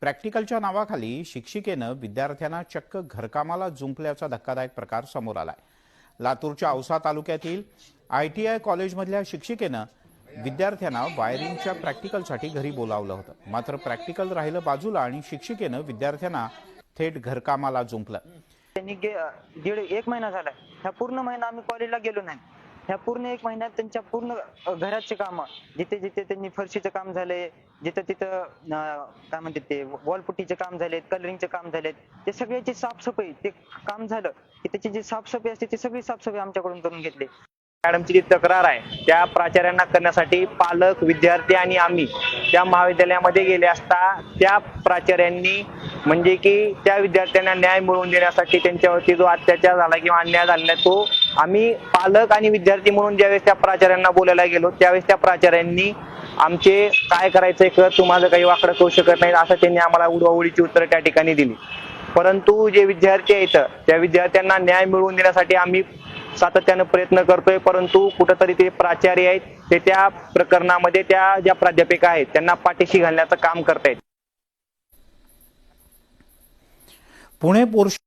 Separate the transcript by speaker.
Speaker 1: प्रॅक्टिकलच्या नावाखाली शिक्षिकेनं विद्यार्थ्यांना चक्क घरकामाला जुंपल्याचा धक्कादायक प्रकार समोर आलाय. लातूरच्या औसा तालुक्यातील आय टी आय कॉलेजमधल्या शिक्षिकेनं विद्यार्थ्यांना वायरिंगच्या प्रॅक्टिकलसाठी घरी बोलावलं होतं. मात्र प्रॅक्टिकल राहिलं बाजूला आणि शिक्षिकेनं विद्यार्थ्यांना थेट घरकामाला जुंपलं.
Speaker 2: त्यांनी दीड एक महिना झाला ह्या पूर्ण महिना आम्ही कॉलेजला गेलो नाही. ह्या पूर्ण एक महिन्यात त्यांच्या पूर्ण घराचे काम जिथे जिथे त्यांनी फरशीचं काम झालंय जिथं तिथं काय म्हणते ते वॉलपुटीचे काम झालेत कलरिंगचे काम झालेत ते सगळ्याची साफसफाई ते काम झालं की त्याची जी साफसफाई असते ती सगळी साफसफाई आमच्याकडून करून घेतली.
Speaker 3: मॅडमची जी तक्रार आहे त्या प्राचार्यांना करण्यासाठी पालक विद्यार्थी आणि आम्ही त्या महाविद्यालयामध्ये गेले असता त्या प्राचार्यांनी म्हणजे की त्या विद्यार्थ्यांना न्याय मिळवून देण्यासाठी त्यांच्यावरती जो अत्याचार झाला किंवा अन्याय झालेला आहे तो आम्ही पालक आणि विद्यार्थी म्हणून ज्यावेळेस त्या प्राचार्यांना बोलायला गेलो त्यावेळेस त्या प्राचार्यांनी आमचे काय करायचंय कर तुम्हाला काही वाकडं करू शकत नाही असं त्यांनी आम्हाला उडवाउडीची उत्तरं त्या ठिकाणी दिली. परंतु जे विद्यार्थी आहेत त्या विद्यार्थ्यांना न्याय मिळवून देण्यासाठी आम्ही सातत्यानं प्रयत्न करतोय परंतु कुठंतरी ते प्राचार्य आहेत ते त्या प्रकरणामध्ये त्या ज्या प्राध्यापिका आहेत त्यांना पाठीशी घालण्याचं काम करतायत.
Speaker 1: पुणे पोर्श